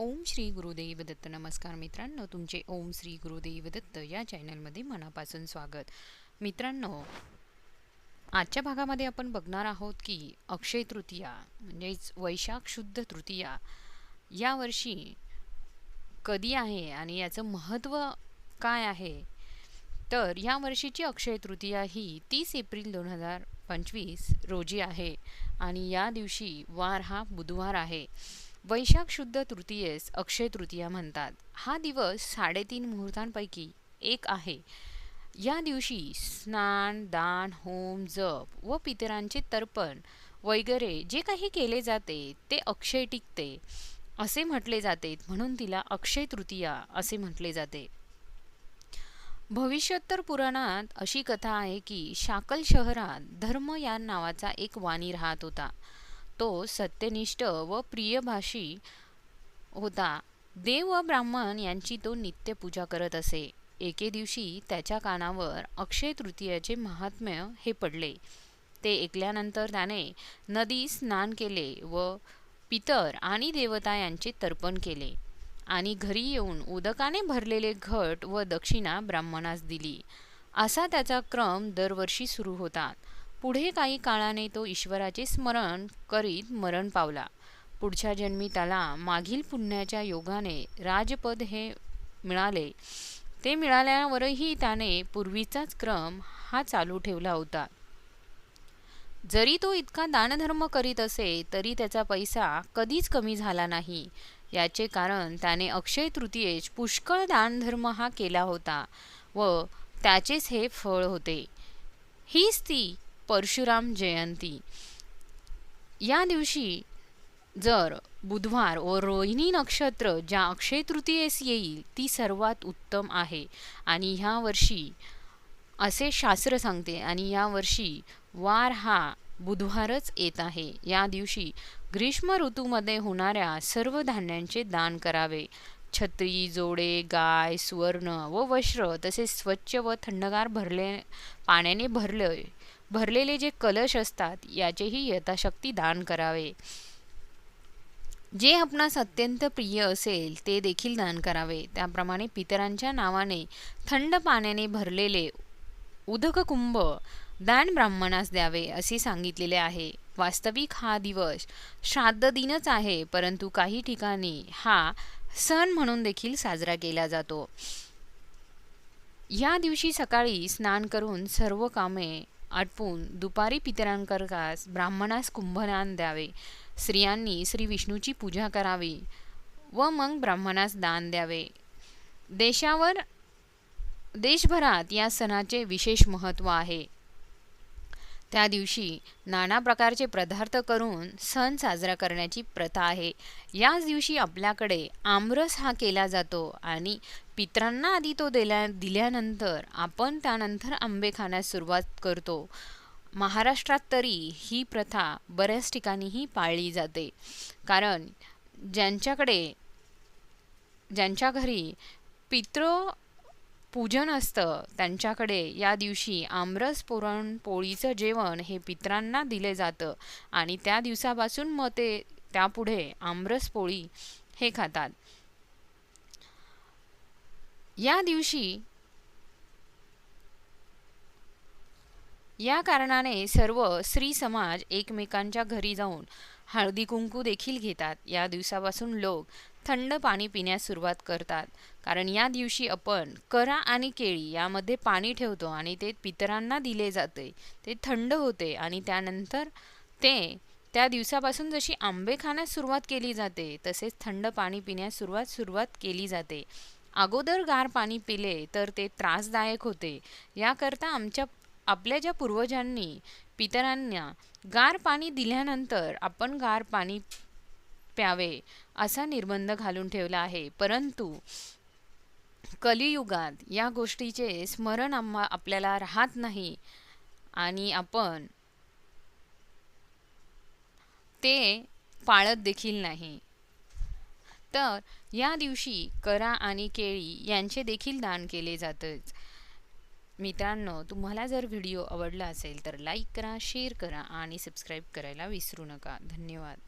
ओम श्री गुरुदेव दत्त. नमस्कार मित्रांनो तुमचे ओम श्री गुरुदेव दत्त या चॅनलमध्ये मनापासून स्वागत. मित्रांनो आजच्या भागामध्ये आपण बघणार आहोत की अक्षय तृतीया म्हणजेच वैशाख शुद्ध तृतीया यावर्षी कधी आहे आणि याचं महत्त्व काय आहे? तर या वर्षीची अक्षय तृतीया ही तीस एप्रिल दोन हजार पंचवीस रोजी आहे आणि या दिवशी वार हा बुधवार आहे. वैशाख शुद्ध तृतीयेस अक्षय तृतीया म्हणतात. हा दिवस साडेतीन मुहूर्तांपैकी एक आहे. या दिवशी स्नान दान होम जप व पितरांचे तर्पण वगैरे जे काही केले जाते ते अक्षय टिकते असे म्हटले जाते म्हणून तिला अक्षय तृतीया असे म्हटले जाते. भविष्योत्तर पुराणात अशी कथा आहे की शाकल शहरात धर्म या नावाचा एक वाणी राहत होता. तो सत्यनिष्ठ व प्रियभाषी होता. देव व ब्राह्मण यांची तो नित्य पूजा करत असे. एके दिवशी त्याच्या कानावर अक्षय तृतीयाचे महात्म्य हे पडले. ते ऐकल्यानंतर त्याने नदी स्नान केले व पितर आणि देवता यांचे तर्पण केले आणि घरी येऊन उदकाने भरलेले घट व दक्षिणा ब्राह्मणास दिली. असा त्याचा क्रम दरवर्षी सुरू होता. पुढे काही काळाने तो ईश्वराचे स्मरण करीत मरण पावला. पुढच्या जन्मी त्याला मागील पुण्याच्या योगाने राजपद हे मिळाले. ते मिळाल्यावरही त्याने पूर्वीचाच क्रम हा चालू ठेवला होता. जरी तो इतका दानधर्म करीत असे तरी त्याचा पैसा कधीच कमी झाला नाही. याचे कारण त्याने अक्षय तृतीयेश पुष्कळ दानधर्म हा केला होता व त्याचेच हे फळ होते. हीच ती परशुराम जयंती. या दिवशी जर बुधवार व रोहिणी नक्षत्र ज्या अक्षय तृतीयेस येईल ती सर्वात उत्तम आहे. आणि ह्या वर्षी असे शास्त्र सांगते आणि या वर्षी वार हा बुधवारच येत आहे. या दिवशी ग्रीष्म ऋतूमध्ये होणाऱ्या सर्व धान्यांचे दान करावे. छत्री जोडे गाय सुवर्ण व वस्त्र तसेच स्वच्छ व थंडगार भरले पाण्याने भरले भरलेले जे कलश असतात याचेही यथाशक्ती दान करावे. जे आपणास अत्यंत प्रिय असेल ते देखील दान करावे. त्याप्रमाणे पितरांच्या नावाने थंड पाण्याने भरलेले उदक कुंभ दान ब्राह्मणास द्यावे असे सांगितलेले आहे. वास्तविक हा दिवस श्राद्ध दिनच आहे परंतु काही ठिकाणी हा सण म्हणून देखील साजरा केला जातो. या दिवशी सकाळी स्नान करून सर्व कामे आटपून दुपारी पितरांकरकास ब्राह्मणास कुंभदान द्यावे. स्त्रियांनी श्री विष्णूची पूजा करावी व मग ब्राह्मणास दान द्यावे. देशावर देशभरात या सणाचे विशेष महत्त्व आहे. त्या दिवशी नाना प्रकारचे पदार्थ करून सण साजरा करण्याची प्रथा आहे. याच दिवशी आपल्याकडे आमरस हा केला जातो आणि पित्रांना आधी तो दिल्या दिल्यानंतर आपण त्यानंतर आंबे खाण्यास सुरुवात करतो. महाराष्ट्रात तरी ही प्रथा बऱ्याच ठिकाणीही पाळली जाते. कारण ज्यांच्याकडे ज्यांच्या घरी पित्र पूजन असतं. त्यांच्याकडे या दिवशी आमरस पुरणपोळीचं जेवण हे पित्रांना दिले जातं आणि त्या दिवसापासून मग ते त्यापुढे आमरस पोळी हे खातात. या दिवशी या कारणाने सर्व स्त्री समाज एकमेकांच्या घरी जाऊन हळदी कुंकू देखील घेतात. या दिवसापासून लोक थंड पाणी पिण्यास सुरुवात करतात. कारण या दिवशी आपण करा आणि केळी यामध्ये पाणी ठेवतो आणि ते पितरांना दिले जाते. ते थंड होते आणि त्यानंतर ते त्या दिवसापासून जशी आंबे खाण्यास सुरुवात केली जाते तसेच थंड पाणी पिण्यास सुरुवात सुरुवात केली जाते. अगोदर गार पाणी पिले तर ते त्रासदायक होते. याकरता आमच्या आपल्या ज्या पूर्वजांनी पितरांना गार पाणी दिल्यानंतर आपण गार पाणी प्यावे असा निर्बंध घालून ठेवला आहे. परंतु कलियुगात या गोष्टीचे स्मरण आम्हा आपल्याला राहत नाही आणि आपण ते पाळत देखील नाही. तर या दिवशी करा आणि केळी यांचे देखील दान केले जातच. मित्रांनो तुम्हाला जर व्हिडिओ आवडला असेल तर लाईक करा शेअर करा आणि सबस्क्राईब करायला विसरू नका. धन्यवाद.